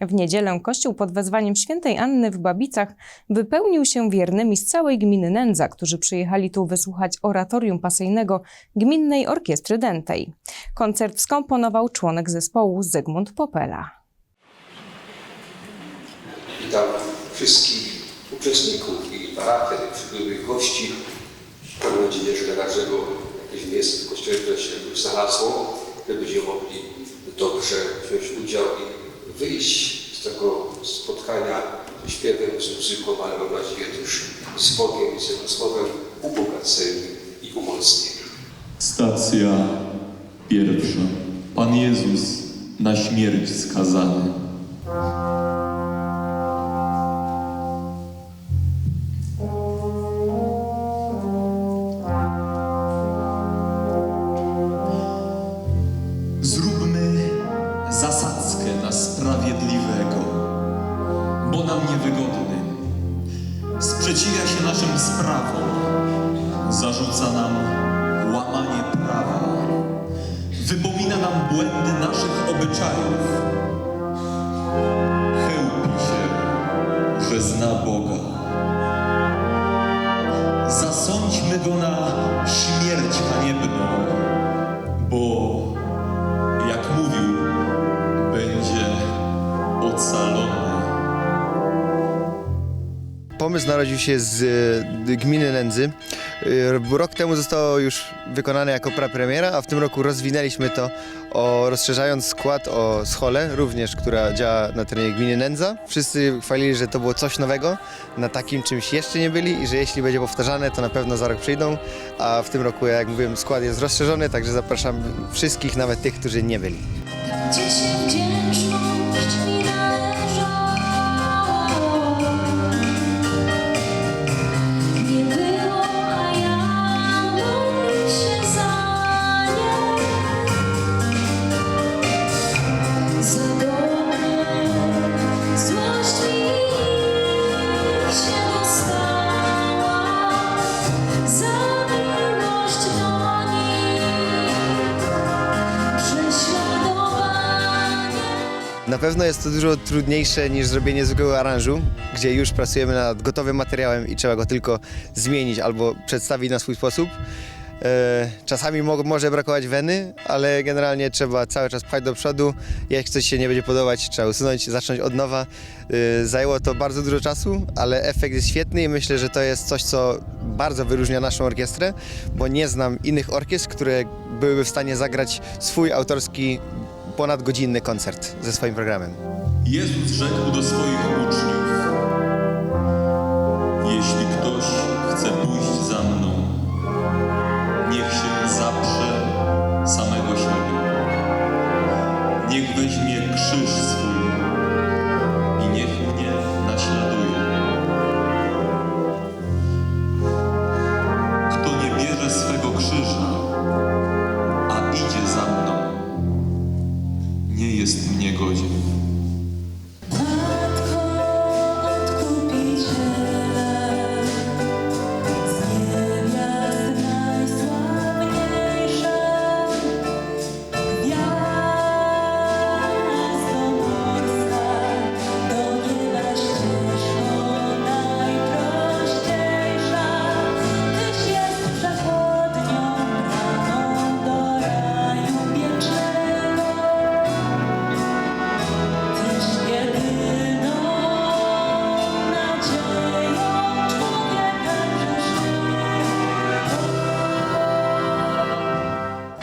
W niedzielę kościół pod wezwaniem świętej Anny w Babicach wypełnił się wiernymi z całej gminy Nędza, którzy przyjechali tu wysłuchać oratorium pasyjnego Gminnej Orkiestry Dętej. Koncert wskomponował członek zespołu Zygmunt Popela. Witam wszystkich uczestników i parafian, przybyłych gości. Mam nadzieję, że każdego jakieś miejsce w kościele, się znalazło, że będziemy mogli dobrze wziąć udział i wyjść z tego spotkania śpiewem, z muzyką, ale mam nadzieję też z Bogiem i z Słowem ubogaceni i umocnieni. Stacja pierwsza. Pan Jezus na śmierć skazany. Sprzeciwia się naszym sprawom, zarzuca nam łamanie prawa, wypomina nam błędy naszych obyczajów. Chełpi się, że zna Boga. Zasądźmy go na śmierć haniebną, bo, jak mówił, będzie ocalony. Pomysł narodził się z y, gminy Nędzy. Y, Rok temu zostało już wykonane jako prapremiera, a w tym roku rozwinęliśmy to, o, rozszerzając skład o scholę, również, która działa na terenie gminy Nędza. Wszyscy chwalili, że to było coś nowego, na takim czymś jeszcze nie byli i że jeśli będzie powtarzane, to na pewno za rok przyjdą, a w tym roku, jak mówiłem, skład jest rozszerzony, także zapraszam wszystkich, nawet tych, którzy nie byli. Na pewno jest to dużo trudniejsze niż zrobienie zwykłego aranżu, gdzie już pracujemy nad gotowym materiałem i trzeba go tylko zmienić albo przedstawić na swój sposób. E, Czasami mo- może brakować weny, ale generalnie trzeba cały czas pchać do przodu. Jak coś się nie będzie podobać, trzeba usunąć, zacząć od nowa. E, Zajęło to bardzo dużo czasu, ale efekt jest świetny i myślę, że to jest coś, co bardzo wyróżnia naszą orkiestrę, bo nie znam innych orkiestr, które byłyby w stanie zagrać swój autorski ponadgodzinny koncert ze swoim programem. Jezus rzekł do swoich uczniów: Jeśli ktoś chce pójść za mną, niech się zaprze samego siebie. Niech weźmie krzyż swój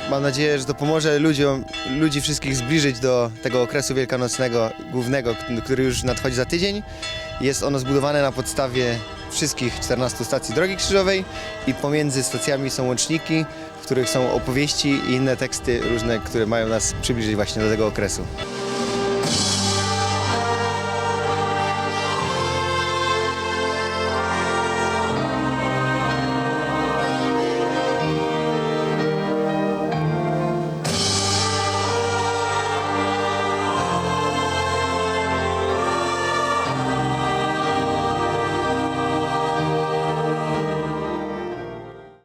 Mam nadzieję, że to pomoże ludziom, ludzi wszystkich zbliżyć do tego okresu wielkanocnego, głównego, który już nadchodzi za tydzień. Jest ono zbudowane na podstawie wszystkich 14 stacji Drogi Krzyżowej i pomiędzy stacjami są łączniki, w których są opowieści i inne teksty różne, które mają nas przybliżyć właśnie do tego okresu.